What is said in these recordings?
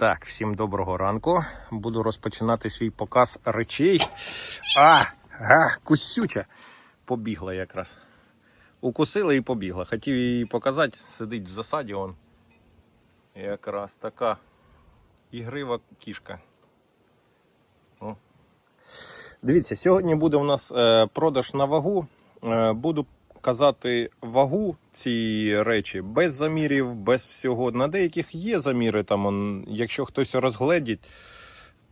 Так, всім доброго ранку. Буду розпочинати свій показ речей. А, а кусюча. Побігла якраз. Укусила і побігла. Хотів її показати, сидить в засаді он. Якраз така ігрива кішка. О. Дивіться, сьогодні буде у нас е, продаж на вагу. Е, буду казати вагу цієї речі без замірів, без всього. На деяких є заміри, там, якщо хтось розгледить,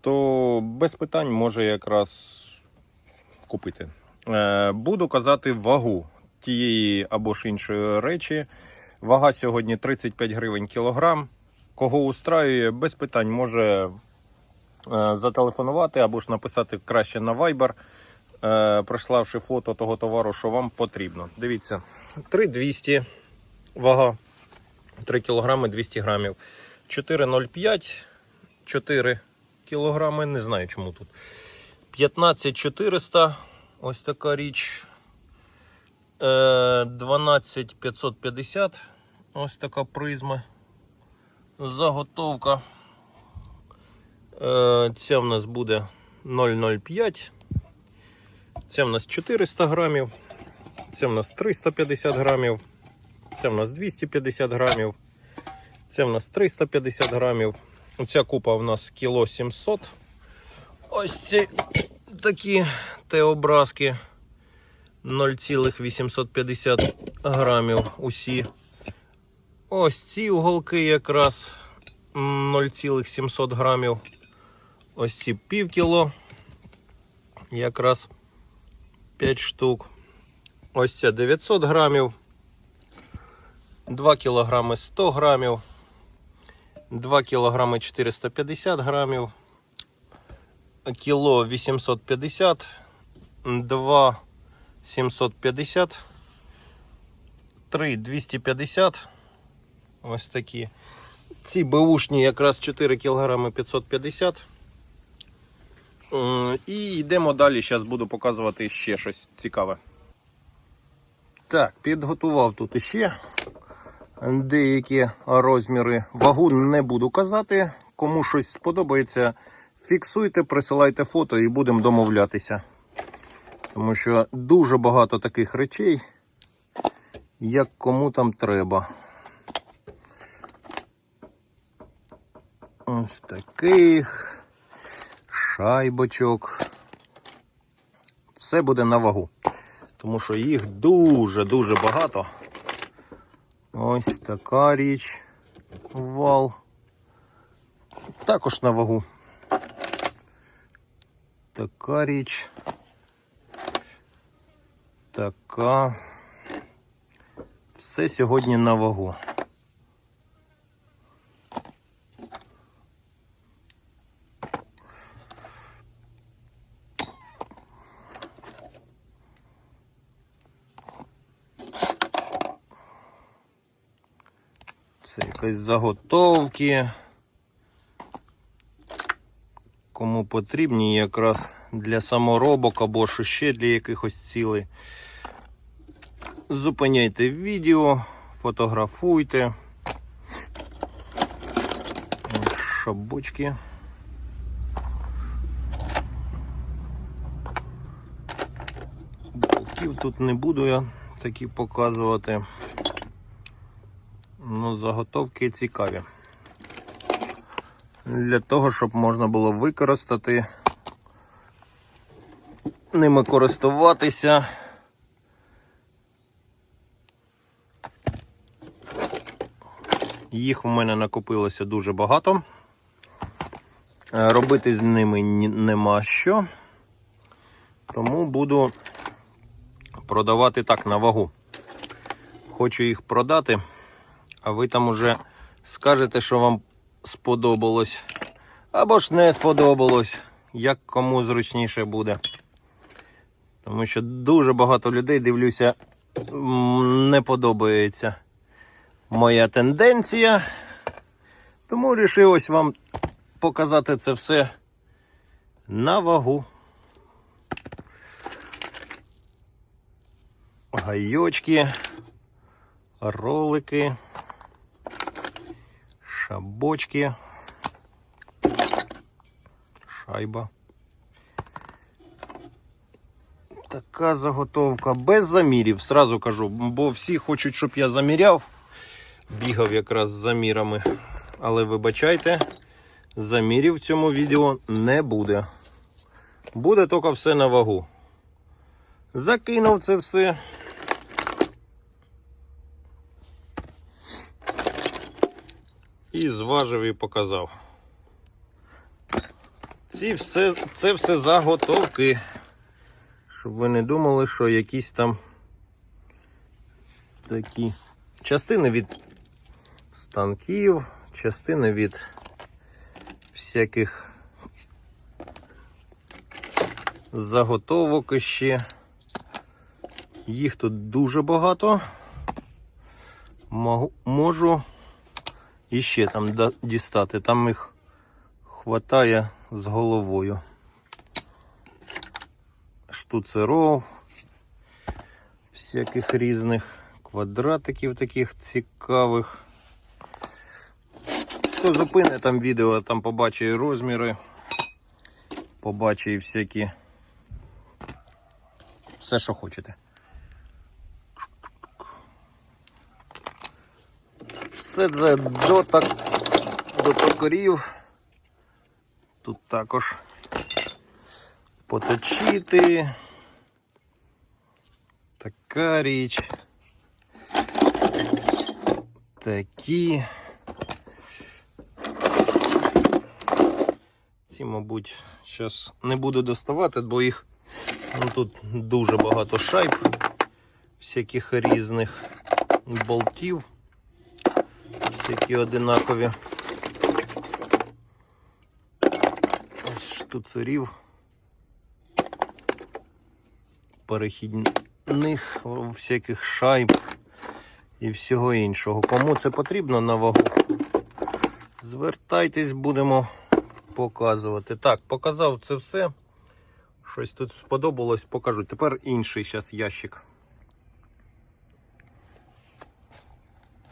то без питань може якраз купити. Е, буду казати вагу тієї або ж іншої речі. Вага сьогодні 35 гривень кілограм. Кого устраює, без питань може е, зателефонувати або ж написати краще на Viber, е, приславши фото того товару, що вам потрібно. Дивіться, 3200 вага, 3 кг 200 грамів. 4,05, 4 кілограми, не знаю чому тут. 15400, ось така річ. Е, 12550, ось така призма. Заготовка. Е, Ця в нас буде 0,05. Це в нас 400 грамів. Це в нас 350 грамів. Це в нас 250 грамів. Це в нас 350 грамів. Оця купа в нас кіло 700. Ось ці такі Т-образки 0,850 грамів усі. Ось ці уголки якраз 0,700 грамів. Ось ці пів кіло. Якраз 5 штук. Ось ця 900 грамів. 2 кілограми 100 грамів. 2 кілограми 450 грамів. Кіло 850. 2 750. 3 250. Ось такі. Ці беушні якраз 4 кг 550. Е, І йдемо далі. Зараз буду показувати ще щось цікаве. Так, підготував тут іще деякі розміри. Вагу не буду казати. Кому щось сподобається, фіксуйте, присилайте фото і будемо домовлятися. Тому що дуже багато таких речей, як кому там треба. Ось таких шайбочок. Все буде на вагу. Тому що їх дуже-дуже багато. Ось така річ. Вал. Також на вагу. Така річ. Така. Все сьогодні на вагу. Це якась заготовки. Кому потрібні якраз для саморобок або ж ще для якихось цілей. Зупиняйте відео, фотографуйте. Шабочки. Болтів тут не буду я такі показувати. Ну, заготовки цікаві. Для того, щоб можна було використати, ними користуватися. Їх у мене накопилося дуже багато. Е, Робити з ними нема що. Тому буду продавати так на вагу. Хочу їх продати, а ви там уже скажете, що вам сподобалось. Або ж не сподобалось, як кому зручніше буде. Тому що дуже багато людей, дивлюся, не подобається моя тенденція. Тому вирішив ось вам показати це все на вагу. Гайочки, ролики, шабочки. Шайба. Така заготовка без замірів, сразу кажу, бо всі хочуть, щоб я заміряв. Бігав якраз з замірами. Але вибачайте, замірів в цьому відео не буде. Буде тільки все на вагу. Закинув це все. І зважив і показав. Ці все, це все заготовки. Щоб ви не думали, що якісь там такі частини від станків, частини від всяких заготовок іще. Їх тут дуже багато. Могу- Можу іще там дістати. Там їх хватає з головою. Штуцеров, всяких різних квадратиків таких цікавих. Хто зупине там відео, там побачить розміри, побачить всякі. Все, що хочете. Це до, так, до токарів. Тут також поточити. Така річ. Такі. Ці, мабуть, зараз не буду доставати, бо їх ну, тут дуже багато шайб, всяких різних болтів, всякі одинакові. Ось Штуцерів. Перехідних всяких шайб і всього іншого. Кому це потрібно на вагу? Звертайтесь, будемо показувати. Так, показав це все. Щось тут сподобалось, покажу. Тепер інший зараз ящик.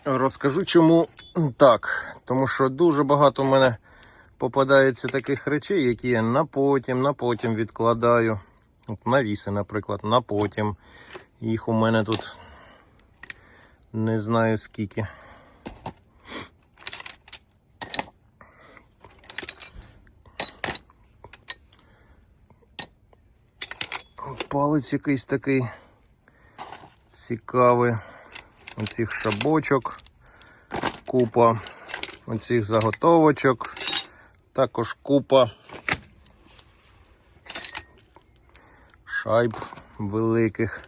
Розкажу чому так. Тому що дуже багато в мене попадається таких речей, які я на потім, на потім відкладаю. От навіси, наприклад, на потім. Їх у мене тут не знаю скільки. Палець якийсь такий цікавий. Оцих шабочок, купа оцих заготовочок, також купа шайб великих.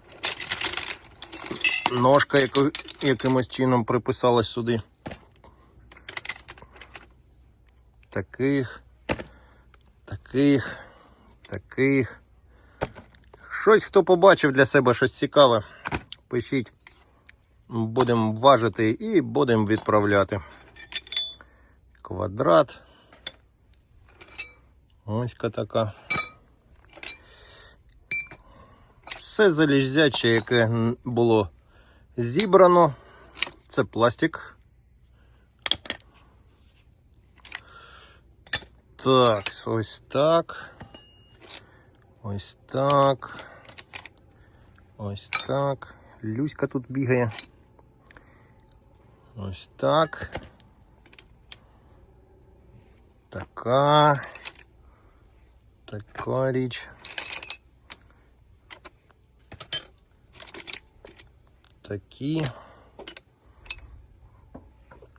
Ножка яко, якимось чином приписалась сюди. Таких, таких, таких. Щось хто побачив для себе щось цікаве, пишіть. Будемо важити і будемо відправляти. Квадрат. Ось така. Все залізяче, яке було зібрано. Це пластик. Так, ось так. Ось так. Ось так. Люська тут бігає. Ось так. Така. Така річ. Такі.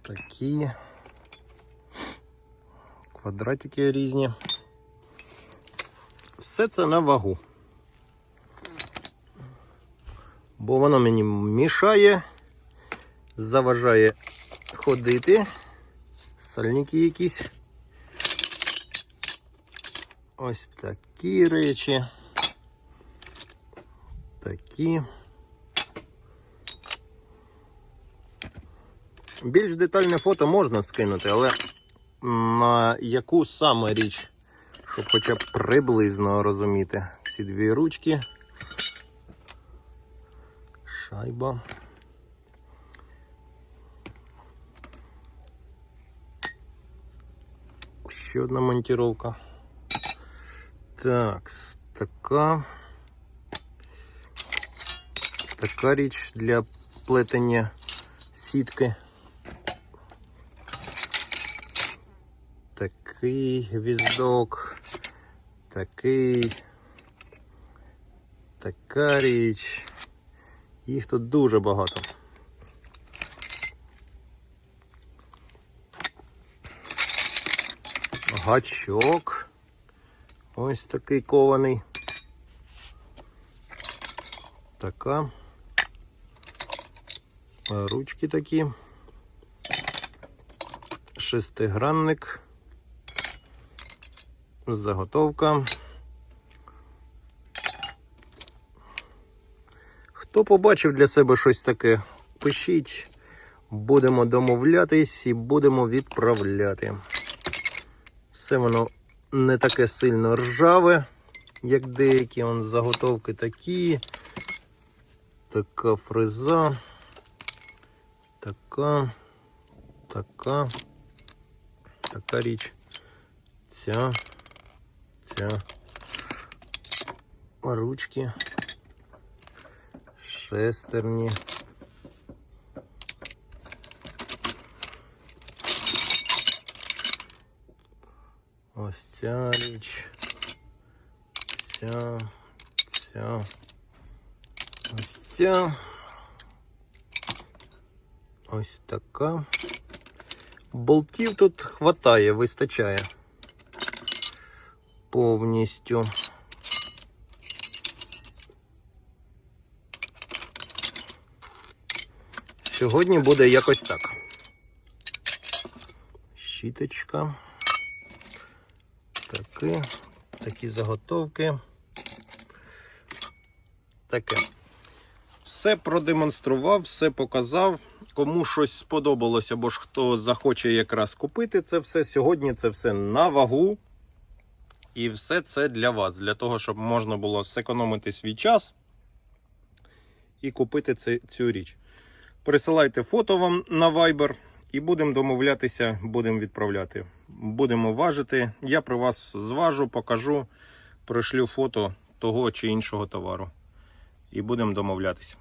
Такі. Квадратики різні. Все це на вагу. Бо воно мені мішає, Заважає ходити. Сальники якісь. Ось такі речі. Такі. Більш детальне фото можна скинути, але на яку саме річ, щоб хоча б приблизно розуміти ці дві ручки. Шайба. Ще одна монтировка. Так, така. Така річ для плетення сітки. Такий гвіздок. Такий. Така річ. Їх тут дуже багато. Гачок. Ось такий кований. Така. Ручки такі. Шестигранник. Заготовка. Хто побачив для себе щось таке, пишіть. Будемо домовлятись і будемо відправляти. Все воно не таке сильно ржаве, як деякі. Он заготовки такі. Така фреза. Така. Така. Така річ. Ця. Ця. Ручки. Шестерні. Ось ця річ. Ця. Ця. Ось ця. Ось така. Болтів тут хватає, вистачає. Повністю. Сьогодні буде якось так. Щіточка. Такі, такі заготовки. Таке. Все продемонстрував, все показав. Кому щось сподобалось, або ж хто захоче якраз купити це все. Сьогодні це все на вагу. І все це для вас, для того, щоб можна було зекономити свій час і купити це, цю річ. Присилайте фото вам на Viber і будемо домовлятися, будемо відправляти. Будемо важити. Я при вас зважу, покажу, пришлю фото того чи іншого товару. І будемо домовлятися.